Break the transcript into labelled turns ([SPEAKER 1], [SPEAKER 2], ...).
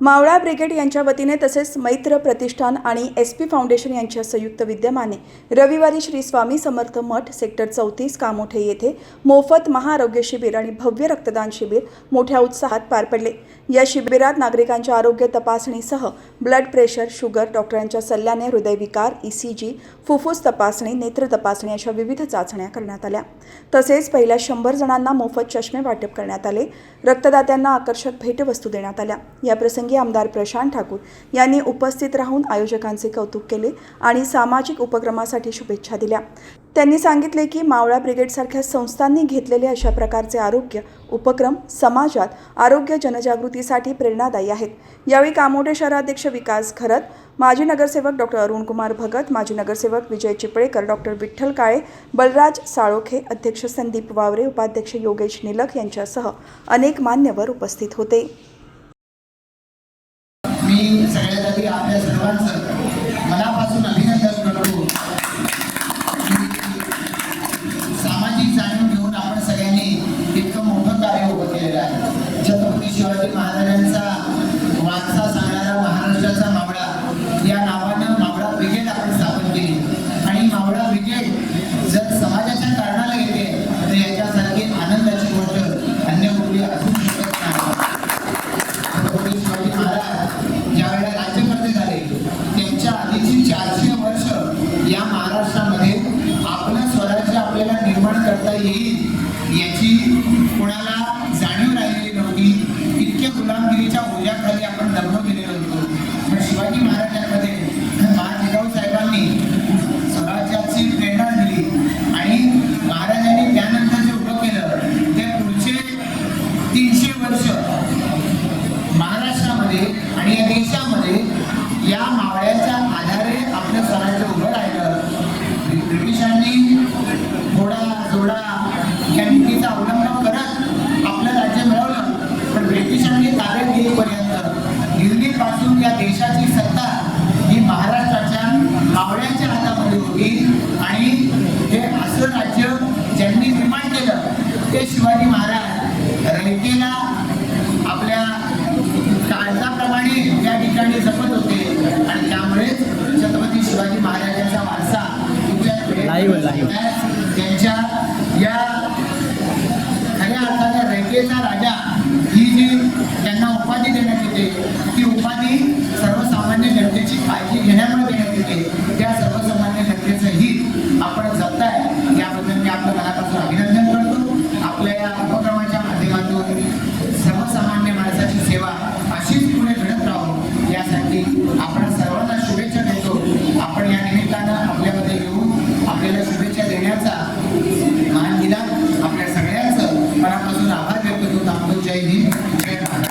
[SPEAKER 1] मावळा ब्रिगेड यांच्या वतीने तसेच मैत्र प्रतिष्ठान आणि एस पी फाउंडेशन यांच्या संयुक्त विद्यमाने रविवारी श्री स्वामी समर्थ मठ सेक्टर चौतीस कामोठे येथे मोफत महाआरोग्य शिबिर आणि भव्य रक्तदान शिबिर मोठ्या उत्साहात पार पडले. या शिबिरात नागरिकांच्या आरोग्य तपासणीसह ब्लड प्रेशर शुगर डॉक्टरांच्या सल्ल्याने हृदयविकार ई सी जी फुफ्फुस तपासणी नेत्र तपासणी अशा विविध चाचण्या करण्यात आल्या. तसेच पहिल्या शंभर जणांना मोफत चष्मे वाटप करण्यात आले. रक्तदात्यांना आकर्षक भेटवस्तू देण्यात आल्या. याप्रसंगी आमदार प्रशांत ठाकूर यांनी उपस्थित राहून आयोजकांचे कौतुक केले आणि सामाजिक उपक्रमासाठी शुभेच्छा दिल्या. त्यांनी सांगितले की मावळा ब्रिगेडसारख्या संस्थांनी घेतलेले अशा प्रकारचे आरोग्य उपक्रम समाजात आरोग्य जनजागृतीसाठी प्रेरणादायी आहेत. यावेळी कामोटे शहराध्यक्ष विकास खरत माजी नगरसेवक डॉक्टर अरुणकुमार भगत माजी नगरसेवक विजय चिपळेकर डॉक्टर विठ्ठल काळे बलराज साळोखे अध्यक्ष संदीप वावरे उपाध्यक्ष योगेश निलक यांच्यासह अनेक मान्यवर उपस्थित होते.
[SPEAKER 2] मी सगळ्यात आधी आपल्या सर्वांचं मनापासून अभिनंदन करतो. सामाजिक जाणीव घेऊन आपण सगळ्यांनी इतकं मोठं कार्य उभं केलेलं आहे. छत्रपती शिवाजी महाराज केलं ते शिवाजी महाराज रयतेला आपल्या काळजाप्रमाणे या ठिकाणी जपत होते आणि त्यामुळेच छत्रपती शिवाजी महाराजांचा वारसा. त्यांच्या या खऱ्या अर्थाने रयतेचा राजा আপনারা